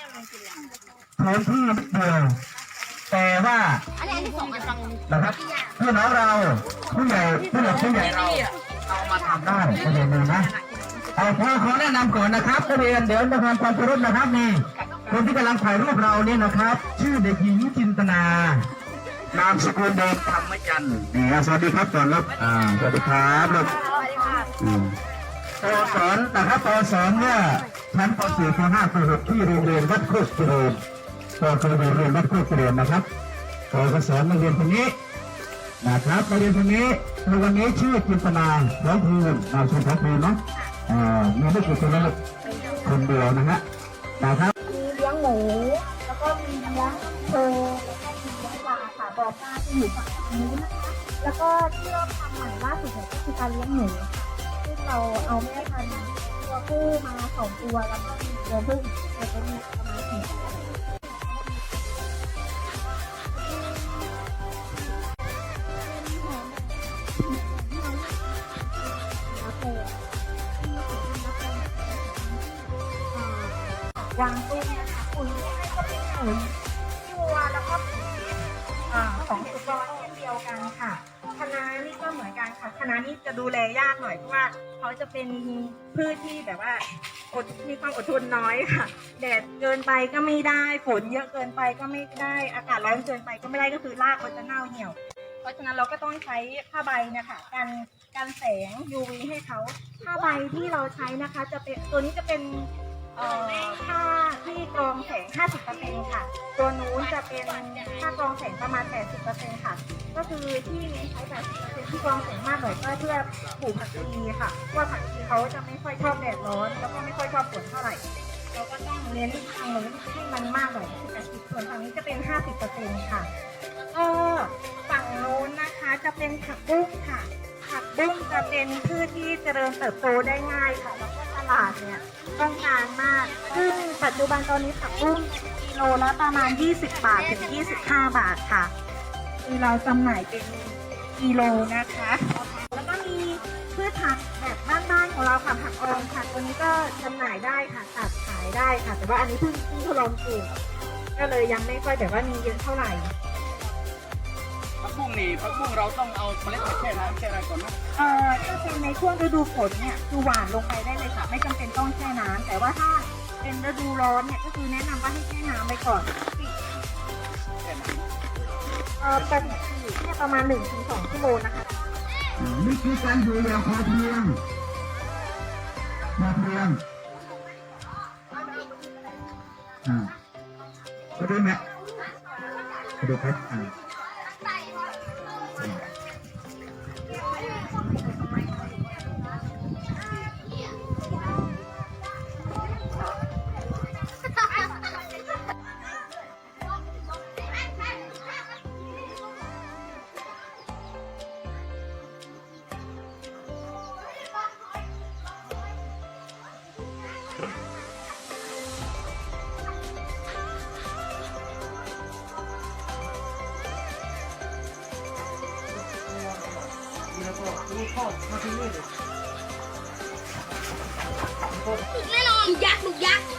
แผนที่นิดเดียวแต่ว่าอันนี้อันที่สองอันฟังนะครับพี่น้องเราผู้ใหญ่ผู้หลักผู้ใหญ่เราเอามาทำได้ประเด็นหนึ่งนะเอาพอขอแนะนำก่อนนะครับนักเรียนเดี๋ยวจะทำความเคารพนะครับนี่คนที่กำลังถ่ายรูปเรานี่นะครับ ชื่อเด็กหญิงจินตนานามสกุลเดิมธรรมจันทร์นี่ครับสวัสดีครับก่อนครับอ่าสวัสดีครับลูกอืมปอสอนนะครับปอสอนเนี่ย ชั้นป .4 ป .5 ป .6 ที่โรงเรียนวัดโคกเจริญปอเคยเรียนวัดโคกเจริญนะครับปอก็สอนนักเรียนคนนี้นะครับนักเรียนคนนี้ในวันนี้ชื่อจินตนาร้องเพลงนามสกุลเพลงเนาะอ่ามีไม่กี่คนนะลูกคนเดียวนะฮะนะครับมีเลี้ยงหมูแล้วก็มีเลี้ยงโคแล้วก็มีเลี้ยงปลาค่ะบ่อปลาจะอยู่ฝั่งนู้นนะคะแล้วก็ที่เราทำใหม่ล่าสุดก็คือการเลี้ยงหมูค่ะ เราเอาแม่พันธุ์ตัวผู้มาสองตัวแล้วก็มีตัวผู้อีกตัวก็มีประมาณสี่ตัววางตุ้งนะคะปุ๋ยที่ให้ก็เป็นปุ๋ยที่วัวแล้วก็อ่าของสุกรเช่นเดียวกันค่ะ คะน้านี่ก็เหมือนกันค่ะคะน้านี่จะดูแลยากหน่อยเพราะว่าเขาจะเป็นพืชที่แบบว่าอดมีความอดทนน้อยค่ะ แดดเกินไปก็ไม่ได้ ฝนเยอะเกินไปก็ไม่ได้ อากาศร้อนเกินไปก็ไม่ได้ก็คือรากมันจะเน่าเหี่ยว เพราะฉะนั้นเราก็ต้องใช้ผ้าใบนะคะกันกันแสง UV ให้เขาผ้าใบที่เราใช้นะคะ จะเป็นตัวนี้จะเป็น เอ่อผ้าที่กรองแสง 50%ค่ะ ตัวนู้นจะเป็นผ้ากรองแสงประมาณ 80%ค่ะ ก็คือที่เน้นใช้80%ที่กรองแสงมากหน่อยก็เพื่อปลูกผักชีค่ะว่าผักชีเขาจะไม่ค่อยชอบแดดร้อน แล้วก็ไม่ค่อยชอบฝนเท่าไหร่ เราก็ต้องเน้นทางนู้นให้มันมากหน่อยคือ80ส่วนทางนี้จะเป็น 50%ค่ะก็ฝั่งโน้นนะคะจะเป็นผักบุ้งค่ะ ผักบุ้งจะเป็นพืชที่เจริญเติบโตได้ง่ายค่ะแล้วก็ ตลาดเนี่ยต้องการมาก ซึ่งปัจจุบันตอนนี้ผักบุ้งกิโลละประมาณ 20 บาทถึง 25 บาทค่ะคือเราจำหน่ายเป็นกิโลนะคะ แล้วก็มีพืชผักแบบบ้านๆของเราค่ะผักออมค่ะตัวนี้ก็จำหน่ายได้ค่ะตัดขายได้ค่ะ แต่ว่าอันนี้เพิ่งเพิ่งทดลองปลูกก็เลยยังไม่ค่อยแบบว่ามีเยอะเท่าไหร่ ผักบุ้งนี่ผักบุ้งเราต้องเอาเมล็ดไปแช่น้ำแช่อะไรก่อนนะเอ่อถ้าเป็นในช่วงฤดูฝนเนี่ยคือหวานลงไปได้เลยค่ะ ไม่จำเป็นต้องแช่น้ำแต่ว่าถ้าเป็นฤดูร้อนเนี่ยก็คือแนะนำว่าให้แช่น้ำไปก่อนแช่น้เอ่อปกติเนี่ยประมาณ1-2ชั่วโมงนะคะ นี่คือการดูแลพอเพียงพอเพียงอ่าก็ได้ไหมก็ได้ครับอ่า แน่นอนลูยักษ์ลูกยักษ์